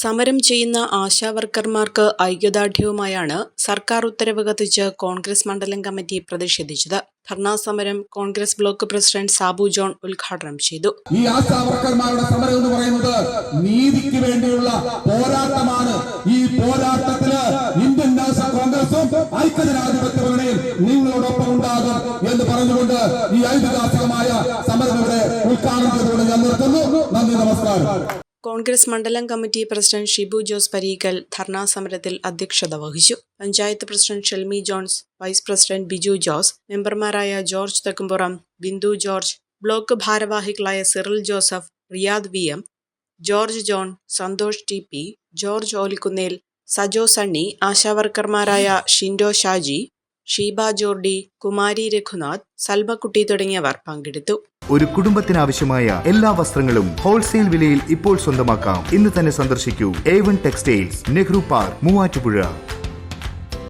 സമരം ചെയ്യുന്ന ആശാവർക്കർമാർക്ക് ഐക്യദാർഢ്യവുമായാണ് സർക്കാർ ഉത്തരവ് കത്തിച്ച് കോൺഗ്രസ് മണ്ഡലം കമ്മിറ്റി പ്രതിഷേധിച്ചത്. ധർണാ സമരം Congress block president Sabu John ഉദ്ഘാടനം ചെയ്തു. ഈ ആശാവർക്കർമാരുടെ സമരം എന്ന് പറയുന്നത് നീതിക്ക് വേണ്ടിയുള്ള പോരാട്ടമാണ്. ഈ പോരാട്ടത്തിൽ ഇന്ത്യൻ നാഷണൽ കോൺഗ്രസും ഐക്യജനാധിപത്യ മുന്നണിയും നിങ്ങളോടൊപ്പം ഉണ്ടാകും എന്ന് പറഞ്ഞുകൊണ്ട് ഈ ഐതിഹാസികമായ സമരം ഇവിടെ ഉദ്ഘാടനം ചെയ്തുകൊണ്ട് ഞാൻ നിർത്തുന്നു. നന്ദി നമസ്കാരം. കോൺഗ്രസ് മണ്ഡലം committee president Shibu Jose Parikkal dharna സമരത്തിൽ അധ്യക്ഷത വഹിച്ചു. Panchayat president Shelmi Jones vice president Biju Jose മെമ്പർമാരായ George Thekkumpuram Bindu George block ഭാരവാഹികളായ Cyril Joseph Riyad V M George John Santhosh T P George Olikkunnel Sajo Sunny ആശാവർക്കർമാരായ Shindo Shaji Sheeba Jordi Kumari Raghunath Salmakutty തുടങ്ങിയവർ പങ്കെടുത്തു. ഒരു കുടുംബത്തിനാവശ്യമായ എല്ലാ വസ്ത്രങ്ങളും ഹോൾസെയിൽ വിലയിൽ ഇപ്പോൾ സ്വന്തമാക്കാം. ഇന്ന് തന്നെ സന്ദർശിക്കൂ. A one textiles Nehru park Muvattupuzha.